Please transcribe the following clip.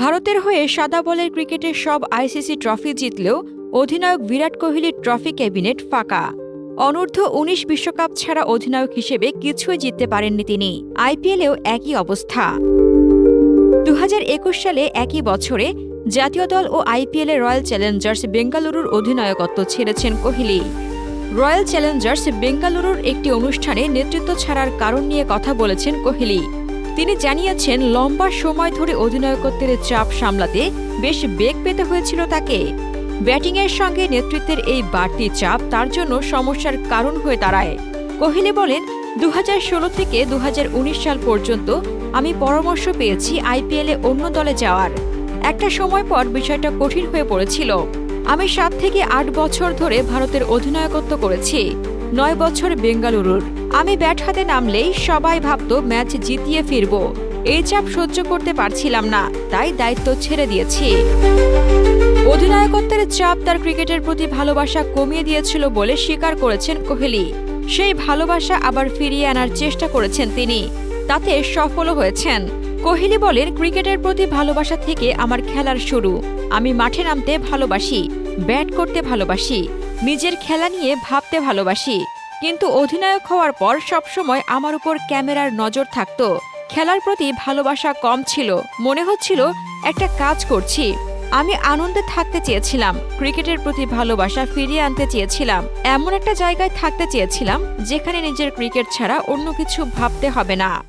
ভারতের হয়ে সাদা বলের ক্রিকেটের সব আইসিসি ট্রফি জিতলেও অধিনায়ক বিরাট কোহলির ট্রফি ক্যাবিনেট ফাঁকা। অনূর্ধ্ব উনিশ বিশ্বকাপ ছাড়া অধিনায়ক হিসেবে কিছুই জিততে পারেননি তিনি। আইপিএলেও একই অবস্থা। দু হাজার একুশ সালে একই বছরে জাতীয় দল ও আইপিএলে রয়্যাল চ্যালেঞ্জার্স বেঙ্গালুরুর অধিনায়কত্ব ছেড়েছেন কোহলি। রয়্যাল চ্যালেঞ্জার্স বেঙ্গালুরুর একটি অনুষ্ঠানে নেতৃত্ব ছাড়ার কারণ নিয়ে কথা বলেছেন কোহলি। তিনি জানিয়েছেন, লম্বা সময় ধরে অধিনায়কত্বের চাপ সামলাতে বেশ বেগ পেতে হয়েছিল তাকে। ব্যাটিংয়ের সঙ্গে নেতৃত্বের এই বাড়তি চাপ তার জন্য সমস্যার কারণ হয়ে দাঁড়ায়। কোহলি বলেন দু হাজার ষোলো থেকে দু হাজার উনিশ সাল পর্যন্ত আমি পরামর্শ পেয়েছি আইপিএলে অন্য দলে যাওয়ার। একটা সময় পর বিষয়টা কঠিন হয়ে পড়েছিল। আমি সাত থেকে আট বছর ধরে ভারতের অধিনায়কত্ব করেছি। নয় বছর বেঙ্গালুরুর। আমি ব্যাট হাতে নামলেই সবাই ভাবত ম্যাচ জিতিয়ে ফিরব। এই চাপ সহ্য করতে পারছিলাম না, তাই দায়িত্ব ছেড়ে দিয়েছি। অধিনায়কত্বের চাপ তার ক্রিকেটের প্রতি ভালোবাসা কমিয়ে দিয়েছিল বলে স্বীকার করেছেন কোহলি। সেই ভালোবাসা আবার ফিরিয়ে আনার চেষ্টা করেছেন তিনি। তাতে সফলও হয়েছেন। কোহলি বলেন, ক্রিকেটের প্রতি ভালোবাসা থেকে আমার খেলার শুরু। আমি মাঠে নামতে ভালোবাসি, ব্যাট করতে ভালোবাসি, নিজের খেলা নিয়ে ভাবতে ভালোবাসি। কিন্তু অধিনায়ক হওয়ার পর সবসময় আমার উপর ক্যামেরার নজর থাকত। খেলার প্রতি ভালোবাসা কম ছিল। মনে হচ্ছিল একটা কাজ করছি। আমি আনন্দে থাকতে চেয়েছিলাম। ক্রিকেটের প্রতি ভালোবাসা ফিরিয়ে আনতে চেয়েছিলাম। এমন একটা জায়গায় থাকতে চেয়েছিলাম, যেখানে নিজের ক্রিকেট ছাড়া অন্য কিছু ভাবতে হবে না।